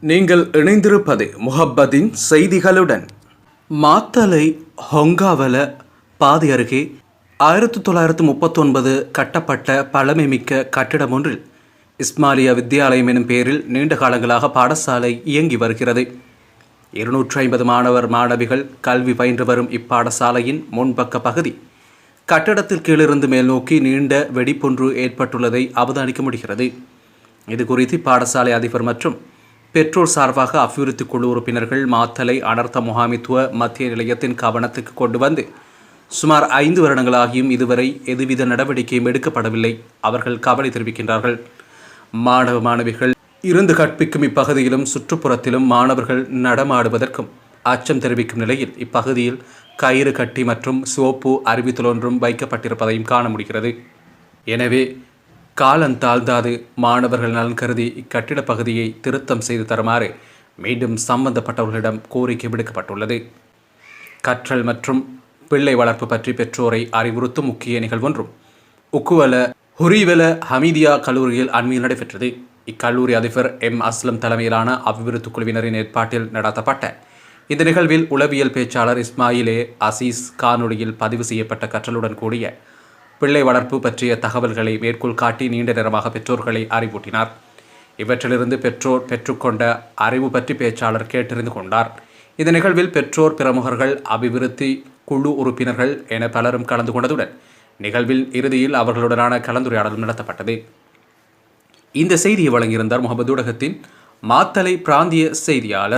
நீங்கள் இணைந்திருப்பது முஹப்பதின் செய்திகளுடன். மாத்தலை ஹொங்காவல பாதி அருகே ஆயிரத்தி தொள்ளாயிரத்து முப்பத்தொன்பது கட்டப்பட்ட பழமைமிக்க கட்டிடம் ஒன்றில் இஸ்மாலியா வித்யாலயம் எனும் பெயரில் நீண்ட காலங்களாக பாடசாலை இயங்கி வருகிறது. இருநூற்றி ஐம்பது மாணவர் மாணவிகள் கல்வி பயின்று வரும் இப்பாடசாலையின் முன்பக்க பகுதி. கட்டடத்தில் கீழிருந்து மேல் நோக்கி நீண்ட வெடிப்பொன்று ஏற்பட்டுள்ளதை அவதானிக்க முடிகிறது. இது குறித்து பாடசாலை அதிபர் மற்றும் பெற்றோர் சார்பாக அபிவிருத்தி குழு உறுப்பினர்கள் மாத்தலை அனர்த்த முகாமித்துவ மத்திய நிலையத்தின் கவனத்துக்கு கொண்டு வந்து சுமார் ஐந்து வருடங்களாகியும் இதுவரை எதுவித நடவடிக்கையும் எடுக்கப்படவில்லை. அவர்கள் கவலை தெரிவிக்கின்றார்கள். மாணவ மாணவிகள் இருந்து கற்பிக்கும் இப்பகுதியிலும் சுற்றுப்புறத்திலும் மாணவர்கள் நடமாடுவதற்கும் அச்சம் தெரிவிக்கும் நிலையில் இப்பகுதியில் கயிறு கட்டி மற்றும் சோப்பு அறிவித்தலொன்றும் வைக்கப்பட்டிருப்பதையும் காண முடிகிறது. எனவே காலம் தாழ்ந்தாது மாணவர்கள் நலன் கருதி இக்கட்டிடப் பகுதியை திருத்தம் செய்து தருமாறு மீண்டும் சம்பந்தப்பட்டவர்களிடம் கோரிக்கை விடுக்கப்பட்டுள்ளது. கற்றல் மற்றும் பிள்ளை வளர்ப்பு பற்றி பெற்றோரை அறிவுறுத்தும் முக்கிய நிகழ்வொன்றும் உக்குவல ஹுரிவெல ஹமீதியா கல்லூரியில் அண்மையில் நடைபெற்றது. இக்கல்லூரி அதிபர் எம். அஸ்லம் தலைமையிலான அபிவிருத்தி குழுவினரின் ஏற்பாட்டில் நடத்தப்பட்ட இந்த நிகழ்வில் உளவியல் பேச்சாளர் இஸ்மாயிலே அசீஸ் காணொலியில் பதிவு செய்யப்பட்ட கற்றலுடன் கூடிய பிள்ளை வளர்ப்பு பற்றிய தகவல்களை மேற்கோள் காட்டி நீண்ட நேரமாக பெற்றோர்களை அறிவூட்டினார். இவற்றிலிருந்து பெற்றோர் பெற்றுக்கொண்ட அறிவு பற்றி பேச்சாளர் கேட்டறிந்து கொண்டார். இந்த நிகழ்வில் பெற்றோர் பிரமுகர்கள் அபிவிருத்தி குழு உறுப்பினர்கள் என பலரும் கலந்து கொண்டதுடன் நிகழ்வில் இறுதியில் அவர்களுடனான கலந்துரையாடலும் நடத்தப்பட்டது. இந்த செய்தியை வழங்கியிருந்தார் முகமது ஊடகத்தின் மாத்தலை பிராந்திய செய்தியாளர்